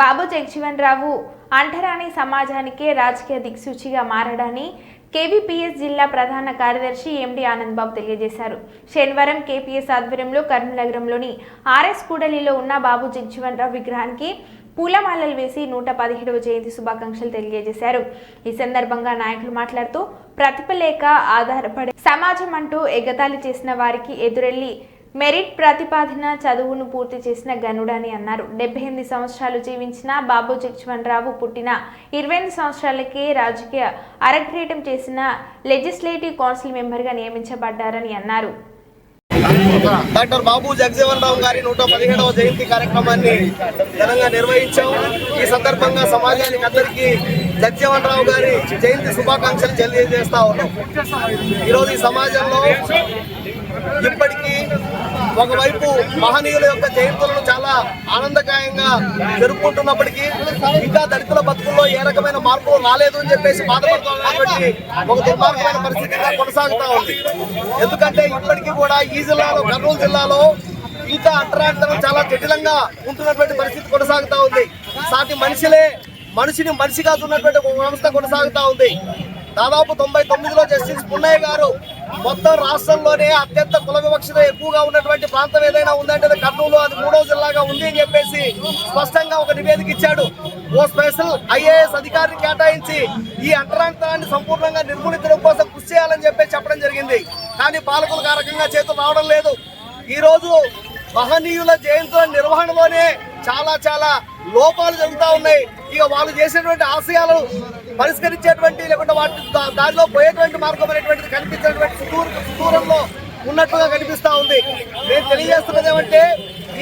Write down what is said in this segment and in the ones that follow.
బాబు జగజీవన్ రావు అంటరాని సమాజానికే రాజకీయ దిక్సూచిగా మారడాన్ని కేవీపీఎస్ జిల్లా ప్రధాన కార్యదర్శి ఎండి ఆనంద్ బాబు తెలియజేశారు. శనివారం కేపీఎస్ ఆధ్వర్యంలో కరీంనగరంలోని ఆర్ఎస్ కూడలిలో ఉన్న బాబు జగజీవన్ రావు విగ్రహానికి పూలమాలలు వేసి నూట పదిహేడవ జయంతి శుభాకాంక్షలు తెలియజేశారు. ఈ సందర్భంగా నాయకులు మాట్లాడుతూ ప్రతిభ లేక ఆధారపడే సమాజం అంటూ ఎగతాళి చేసిన వారికి ఎదురెళ్ళి మెరిట్ ప్రతిపాదన చదువును పూర్తి చేసిన గనుడని అన్నారు. డెబ్బై ఎనిమిది సంవత్సరాలు జీవించిన బాబు జగజ్వన్ రావు పుట్టిన ఇరవై ఎనిమిది సంవత్సరాలకే రాజకీయ అరగ్రేటం చేసిన లెజిస్లేటివ్ కౌన్సిల్ మెంబర్గా నియమించబడ్డారని అన్నారు. డాక్టర్ బాబు జగజీవన్ రావు గారి నూట పదిహేడవ జయంతి కార్యక్రమాన్ని ఘనంగా నిర్వహించాం. ఈ సందర్భంగా సమాజానికి అందరికీ జగజీవన్ రావు గారి జయంతి శుభాకాంక్షలు తెలియజేస్తా ఉన్నాం. ఈరోజు ఈ సమాజంలో ఇప్పటికీ ఒకవైపు మహనీయుల యొక్క జయంతులను చాలా ఆనందకాయంగా జరుపుకుంటున్నప్పటికీ ఇంకా దళితుల బతుకుల్లో ఏ రకమైన మార్పులు రాలేదు అని చెప్పేసి బాధపడుతున్నటువంటి ఒక దుర్మార్గమైన పరిస్థితిగా కొనసాగుతా ఉంది. ఎందుకంటే ఇప్పటికీ కూడా ఈ జిల్లాలో కర్నూలు జిల్లాలో ఇంకా అంటరాంతరం చాలా జటిలంగా ఉంటున్నటువంటి పరిస్థితి కొనసాగుతా ఉంది. సాటి మనిషిలే మనిషిని మనిషిగా ఉన్నటువంటి ఒక వ్యవస్థ కొనసాగుతా ఉంది. దాదాపు తొంభై తొమ్మిదిలో జస్టిస్ పున్నయ్య గారు మొత్తం రాష్ట్రంలోనే అత్యంత కుల వివక్షత ఎక్కువగా ఉన్నటువంటి ప్రాంతం ఏదైనా ఉందంటే అది కర్నూలు అది మూడో జిల్లాగా ఉంది అని చెప్పేసి స్పష్టంగా ఒక నివేదిక ఇచ్చాడు. ఓ స్పెషల్ ఐఏఎస్ అధికారిని కేటాయించి ఈ అంటరాంతరాన్ని సంపూర్ణంగా నిర్మూలించడం కోసం కృషి చేయాలని చెప్పి చెప్పడం జరిగింది. కానీ పాలకులకు ఆ రకంగా చేతులు రావడం లేదు. ఈ రోజు మహనీయుల జయంతుల నిర్వహణలోనే చాలా చాలా లోపాలు జరుగుతూ ఉన్నాయి. ఇక వాళ్ళు చేసినటువంటి ఆశయాలను పరిష్కరించేటువంటి లేకుంటే వాటి దారిలో పోయేటువంటి మార్గం అనేటువంటిది కనిపించినటువంటి సుదూర సుదూరంలో ఉన్నట్లుగా కనిపిస్తా ఉంది. నేను తెలియజేస్తున్నది ఏమంటే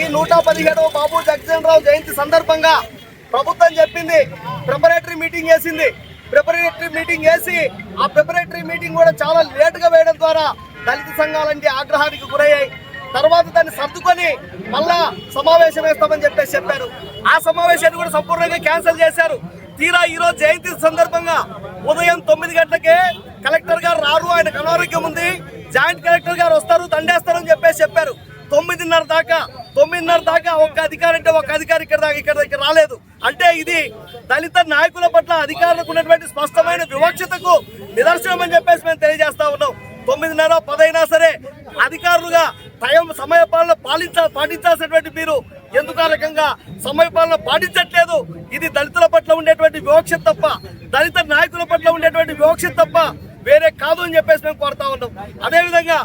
ఈ నూట పదిహేడవ బాబు జగజీవన్ రావు జయంతి సందర్భంగా ప్రభుత్వం చెప్పింది ప్రిపరేటరీ మీటింగ్ వేసింది ప్రిపరేటరీ మీటింగ్ వేసి ఆ ప్రిపరేటరీ మీటింగ్ కూడా చాలా లేటుగా వేయడం ద్వారా దళిత సంఘాలంటే ఆగ్రహానికి గురయ్యాయి. తర్వాత దాన్ని సర్దుకొని మళ్ళా సమావేశం వేస్తామని చెప్పేసి చెప్పారు. ఆ సమావేశాన్ని కూడా సంపూర్ణంగా క్యాన్సిల్ చేశారు. తీరా ఈ రోజు జయంతి సందర్భంగా ఉదయం తొమ్మిది గంటలకే కలెక్టర్ గారు రారు. ఆయనకు అనారోగ్యం ఉంది. జాయింట్ కలెక్టర్ గారు వస్తారు దండేస్తారని అని చెప్పేసి చెప్పారు. తొమ్మిదిన్నర దాకా తొమ్మిదిన్నర దాకా ఒక్క అధికారి అంటే ఒక అధికారి ఇక్కడ దాకా ఇక్కడ దగ్గర రాలేదు. అంటే ఇది దళిత నాయకుల పట్ల అధికారులకు ఉన్నటువంటి స్పష్టమైన వివక్షతకు నిదర్శనం అని చెప్పేసి మేము తెలియజేస్తా ఉన్నాం. తొమ్మిదిన్నర పదైనా సరే అధికారులుగా టైం సమయపాలన పాలించ పాటించాల్సినటువంటి మీరు ఎందుకు సమయపాలన పాటించట్లేదు. ఇది దళితుల పట్ల ఉండేటువంటి వివక్ష తప్ప దళిత నాయకుల పట్ల ఉండేటువంటి వివక్ష తప్ప వేరే కాదు అని చెప్పేసి మేము కోరుతా ఉన్నాం. అదేవిధంగా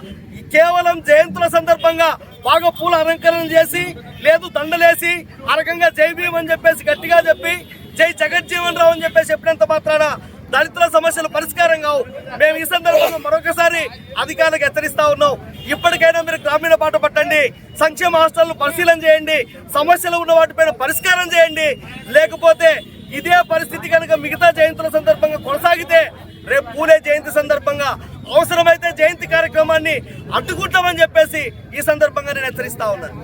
కేవలం జయంతుల సందర్భంగా బాగా పూల అలంకరణ చేసి లేదు దండలేసి ఆ రకంగా జై భీమ్ అని చెప్పేసి గట్టిగా చెప్పి జై జగజ్జీవన్ రావు అని చెప్పేసి చెప్పినంత మాత్రాన దళితుల సమస్యలు పరిష్కారం కావు. మేము ఈ సందర్భంగా మరొకసారి అధికారులకు హెచ్చరిస్తా ఉన్నాం. ఇప్పటికైనా మీరు గ్రామీణ పాట పట్టండి. సంక్షేమ హాస్టల్ను పరిశీలన చేయండి. సమస్యలు ఉన్న వాటిపైన పరిష్కారం చేయండి. లేకపోతే ఇదే పరిస్థితి కనుక మిగతా జయంతుల సందర్భంగా కొనసాగితే రేపు పూలే జయంతి సందర్భంగా అవసరమైతే జయంతి కార్యక్రమాన్ని అడ్డుకుంటామని చెప్పేసి ఈ సందర్భంగా నేను హెచ్చరిస్తా ఉన్నాను.